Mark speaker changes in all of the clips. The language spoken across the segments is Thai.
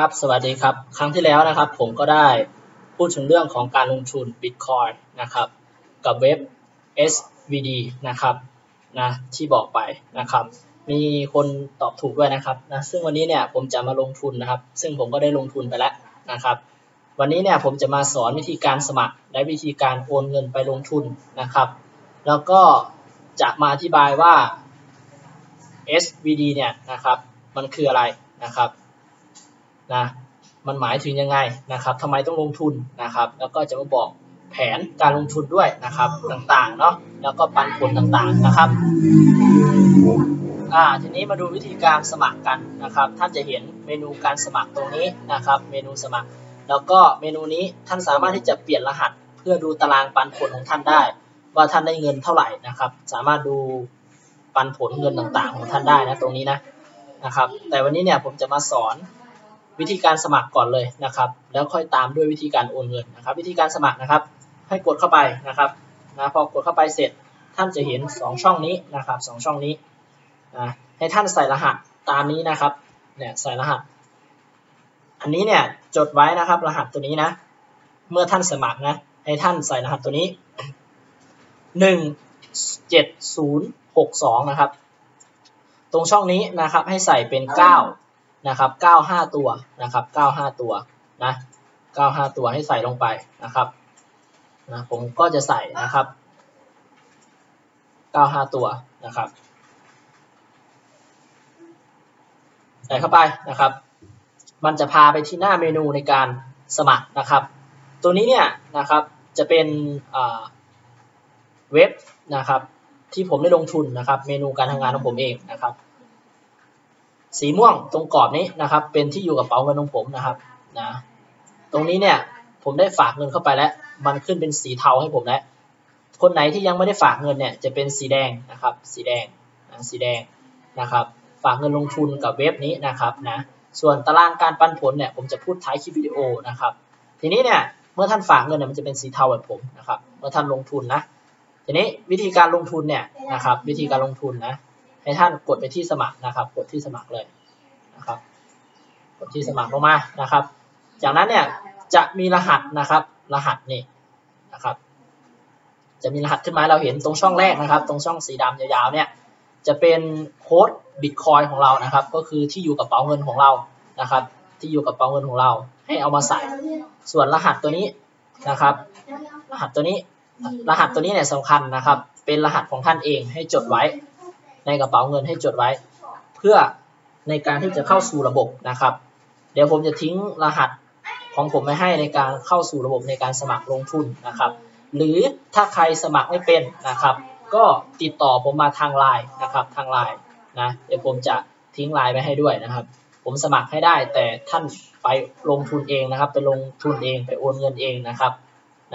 Speaker 1: ครับ สวัสดีครับ ครั้งที่แล้วนะครับ ผมก็ได้พูดถึงเรื่องของการลงทุน Bitcoin นะครับ กับเว็บ SVD นะครับนะที่บอกไปนะครับ มีคนตอบถูกด้วยนะครับนะซึ่งวันนี้เนี่ยผมจะมาลงทุนนะครับ ซึ่งผมก็ได้ลงทุนไปแล้วนะครับ วันนี้เนี่ยผมจะมาสอนวิธีการสมัคร และวิธีการโอนเงินไปลงทุนนะครับ แล้วก็จะมาอธิบายว่า SVD เนี่ยนะครับมันคืออะไรนะครับ นะมันหมายถึงยังไงนะครับทำไมต้องลงทุนนะครับ แล้วก็จะมาบอกแผนการลงทุนด้วยนะครับต่างๆเนาะแล้วก็ปันผลต่างๆนะครับอ่าทีนี้มาดูวิธีการสมัครกันนะครับ ท่านจะเห็นเมนูการสมัครตรงนี้นะครับ เมนูสมัคร แล้วก็เมนูนี้ท่านสามารถที่จะเปลี่ยนรหัส เพื่อดูตารางปันผลของท่านได้ ว่าท่านได้เงินเท่าไหร่นะครับ สามารถดูปันผลเงินต่างๆ ของท่านได้นะตรงนี้นะนะครับ แต่วันนี้เนี่ยผมจะมาสอน วิธีการสมัครก่อนเลยนะครับ แล้วค่อยตามด้วยวิธีการโอนเงินนะครับ วิธีการสมัครนะครับ ให้กดเข้าไปนะครับนะพอกดเข้าไปเสร็จท่านจะเห็น 2 ช่องนี้นะครับ2ช่องนี้นะให้ท่านใส่รหัสตามนี้นะครับเนี่ยใส่รหัส อันนี้เนี่ยจดไว้นะครับรหัสตัวนี้นะ เมื่อท่านสมัครนะให้ท่านใส่รหัสตัวนี้ 1 7 0 6 2 นะครับ ตรงช่องนี้นะครับให้ใส่เป็น 9 นะครับ 9 5 ตัวนะครับ 9 5 ตัวนะ 9 5 ตัวให้ใส่ลงไปนะครับนะผมก็จะใส่นะครับ 9 5 ตัวนะครับ ใส่เข้าไปนะครับ มันจะพาไปที่หน้าเมนูในการสมัครนะครับ ตัวนี้เนี่ยนะครับจะเป็นเว็บนะครับที่ผมได้ลงทุนนะครับ เมนูการทำงานของผมเองนะครับ สีม่วงตรงกรอบนี้นะครับ เป็นที่อยู่กับเป๋าเงินของผมนะครับนะตรงนี้เนี่ยผมได้ฝากเงินเข้าไปแล้ว มันขึ้นเป็นสีเทาให้ผมแล้วคนไหนที่ยังไม่ได้ฝากเงินเนี่ยจะเป็นสีแดงนะครับ สีแดงนะสีแดงนะครับ ฝากเงินลงทุนกับเว็บนี้นะครับนะส่วนตารางการปันผลเนี่ยผมจะพูดท้ายคลิปวิดีโอนะครับ ทีนี้เนี่ยเมื่อท่านฝากเงินเนี่ยมันจะเป็นสีเทาแบบผมนะครับ เมื่อท่านลงทุนนะทีนี้วิธีการลงทุนเนี่ยนะครับ วิธีการลงทุนนะ ให้ท่านกดไปที่สมัครนะครับ กดที่สมัครเลยนะครับ กดที่สมัครลงมานะครับ จากนั้นเนี่ยจะมีรหัสนะครับ รหัสนี่นะครับ จะมีรหัสขึ้นมาเราเห็นตรงช่องแรกนะครับ ตรงช่องสีดำยาวๆเนี่ยจะเป็นโค้ดบิตคอยของเรานะครับ ก็คือที่อยู่กับเป๋าเงินของเรานะครับ ที่อยู่กับเป๋าเงินของเรา ให้เอามาใส่ ส่วนรหัสตัวนี้นะครับ รหัสตัวนี้รหัสตัวนี้เนี่ยสำคัญนะครับ เป็นรหัสของท่านเองให้จดไว้ ในกระเป๋าเงินให้จดไว้ เพื่อในการที่จะเข้าสู่ระบบนะครับ เดี๋ยวผมจะทิ้งรหัสของผมไว้ให้ในการเข้าสู่ระบบในการสมัครลงทุนนะครับ หรือถ้าใครสมัครไม่เป็นนะครับ ก็ติดต่อผมมาทางไลน์นะครับทางไลน์นะเดี๋ยวผมจะทิ้งไลน์ไว้ให้ด้วยนะครับ ผมสมัครให้ได้แต่ท่านไปลงทุนเองนะครับ ไปลงทุนเองไปโอนเงินเองนะครับ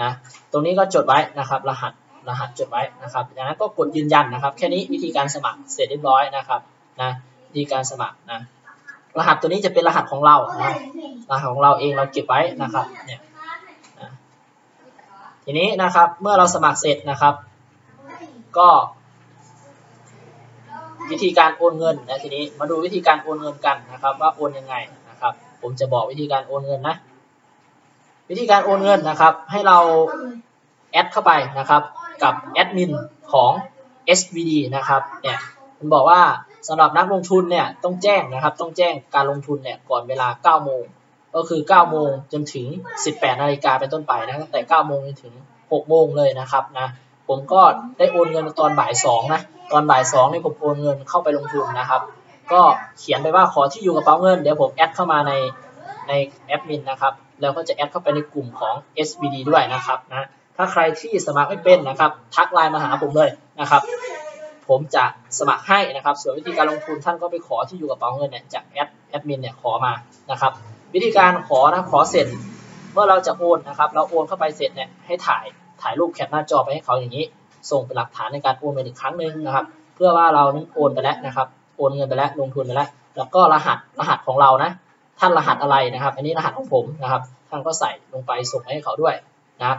Speaker 1: นะตรงนี้ก็จดไว้นะครับรหัส รหัสจดไว้นะครับจากนั้นก็กดยืนยันนะครับ แค่นี้วิธีการสมัครเสร็จเรียบร้อยนะครับนะวิธีการสมัครนะรหัสตัวนี้จะเป็นรหัสของเรานะรหัสของเราเองเราเก็บไว้นะครับเนี่ยนะทีนี้นะครับเมื่อเราสมัครเสร็จนะครับ ก็ วิธีการโอนเงินนะทีนี้มาดูวิธีการโอนเงินกันนะครับ ว่าโอนยังไงนะครับ ผมจะบอกวิธีการโอนเงินนะ วิธีการโอนเงินนะครับ ให้เราแอดเข้าไปนะครับ กับแอดมินของ SVD นะครับเนี่ยมันบอกว่าสำหรับนักลงทุนเนี่ยต้องแจ้งนะครับต้องแจ้งการลงทุนเนี่ยก่อนเวลา 9 โมง ก็คือ 9 โมงจนถึง 18 นาฬิกาเป็นต้นไปนะตั้งแต่ 9 โมงจนถึง 6 โมงเลยนะครับนะผมก็ได้โอนเงินตอนบ่าย 2 นะ ตอนบ่าย 2 นี่ผมโอนเงินเข้าไปลงทุนนะครับ ก็เขียนไปว่าขอที่อยู่กระเป๋าเงิน เดี๋ยวผมแอดเข้ามาในในแอดมินนะครับ แล้วก็จะแอดเข้าไปในกลุ่มของ SVD ด้วยนะครับนะ ถ้าใครที่สมัครไม่เป็นนะครับ ทักไลน์มาหาผมเลยนะครับ ผมจะสมัครให้นะครับ ส่วนวิธีการลงทุนท่านก็ไปขอที่อยู่กับเป๋าเงินเนี่ยจากแอดแอดมินเนี่ยขอมานะครับ วิธีการขอนะขอเสร็จเมื่อเราจะโอนนะครับ เราโอนเข้าไปเสร็จเนี่ยให้ถ่ายถ่ายรูปแคปหน้าจอไปให้เขาอย่างนี้ ส่งเป็นหลักฐานในการโอนไปอีกครั้งหนึ่งนะครับ เพื่อว่าเรานั้นโอนไปแล้วนะครับ โอนเงินไปแล้วลงทุนไปแล้ว แล้วก็รหัสรหัสของเรานะ ท่านรหัสอะไรนะครับ อันนี้รหัสของผมนะครับ ท่านก็ใส่ลงไปส่งให้เขาด้วยนะครับ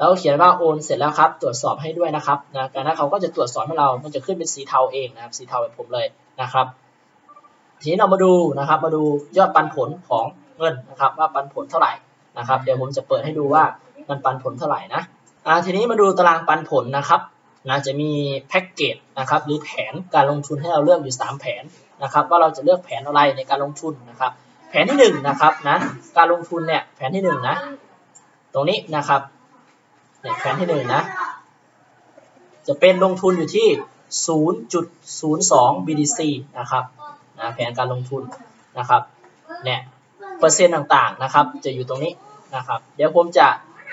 Speaker 1: แล้วเขียนว่าโอนเสร็จแล้วครับตรวจสอบให้ด้วยนะครับนะการนั้นเขาก็จะตรวจสอบให้เรา มันจะขึ้นเป็นสีเทาเองนะครับ สีเทาแบบผมเลยนะครับ ทีนี้เรามาดูนะครับ มาดูยอดปันผลของเงินนะครับ ว่าปันผลเท่าไหร่นะครับ เดี๋ยวผมจะเปิดให้ดูว่ามันปันผลเท่าไหร่นะอ่าทีนี้มาดูตารางปันผลนะครับนะจะมีแพ็กเกจนะครับหรือแผนการลงทุนให้เราเลือกอยู่ 3 แผนนะครับ ว่าเราจะเลือกแผนอะไรในการลงทุนนะครับ แผนที่1นนะครับนะการลงทุนเนี่ยแผนที่1นนะตรงนี้นะครับ นแผนที่1นนะ จะเป็นลงทุนอยู่ที่ 0.02 BTC นะครับนะแผนการลงทุนนะครับเนี่ยเปอร์เซ็นต์ต่างๆนะครับ จะอยู่ตรงนี้นะครับ เดี๋ยวผมจะ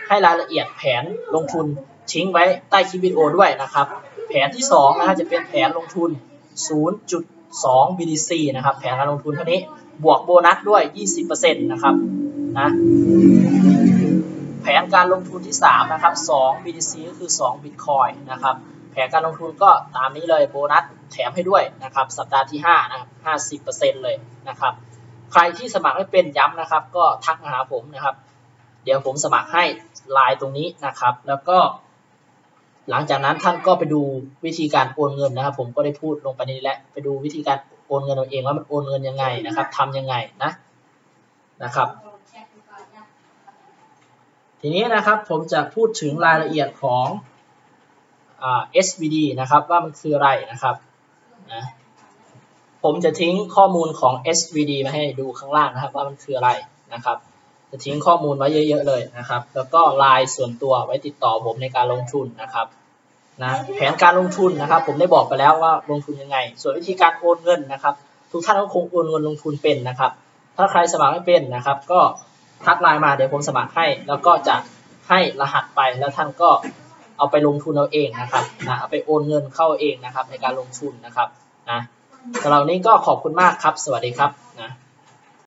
Speaker 1: ให้รายละเอียดแผนลงทุนทิ้งไว้ใต้คลิปวิดีโอด้วยนะครับ แผนที่2นะฮะจะเป็นแผนลงทุน 0.2 BTC นะครับ แผนการลงทุนเท่านี้ บวกโบนัสด้วย 20%นะครับนะ ผนการลงทุนที่3นะครับ2 BTC ก็คือ 2 Bitcoin นะครับแผนการลงทุนก็ตามนี้เลยโบนัสแถมให้ด้วยนะครับสัปดาห์ที่5นะครับ50%เลยนะครับใครที่สมัครไม่เป็นย้ำนะครับ ก็ทักมาหาผมนะครับ เดี๋ยวผมสมัครให้ไลน์ตรงนี้นะครับ แล้วก็ หลังจากนั้นท่านก็ไปดูวิธีการโอนเงินนะครับ ผมก็ได้พูดลงไปนี้แล้วไปดูวิธีการโอนเงินเอาเองว่ามันโอนเงินยังไงนะครับทำยังไงนะนะครับ ทีนี้นะครับผมจะพูดถึงรายละเอียดของอ SVD นะครับว่ามันคืออะไรนะครับนะผมจะทิ้งข้อมูลของ SVD มาให้ดูข้างล่างนะครับ ว่ามันคืออะไรนะครับ จะทิ้งข้อมูลไว้เยอะ ๆ เลยนะครับ แล้วก็ไลน์ส่วนตัวไว้ติดต่อผมในการลงทุนนะครับนะแผนการลงทุนนะครับ ผมได้บอกไปแล้วว่าลงทุนยังไง ส่วนวิธีการโอนเงินนะครับ ทุกท่านก็คงโอนเงินลงทุนเป็นนะครับ ถ้าใครสมัครไม่เป็นนะครับ ก็ ทักไลน์มาเดี๋ยวผมสมัครให้ แล้วก็จะให้รหัสไปแล้วท่านก็เอาไปลงทุนเอาเองนะครับนะเอาไปโอนเงินเข้าเองนะครับในการลงทุนนะครับนะสำหรับนี้ก็ขอบคุณมากครับ สวัสดีครับนะ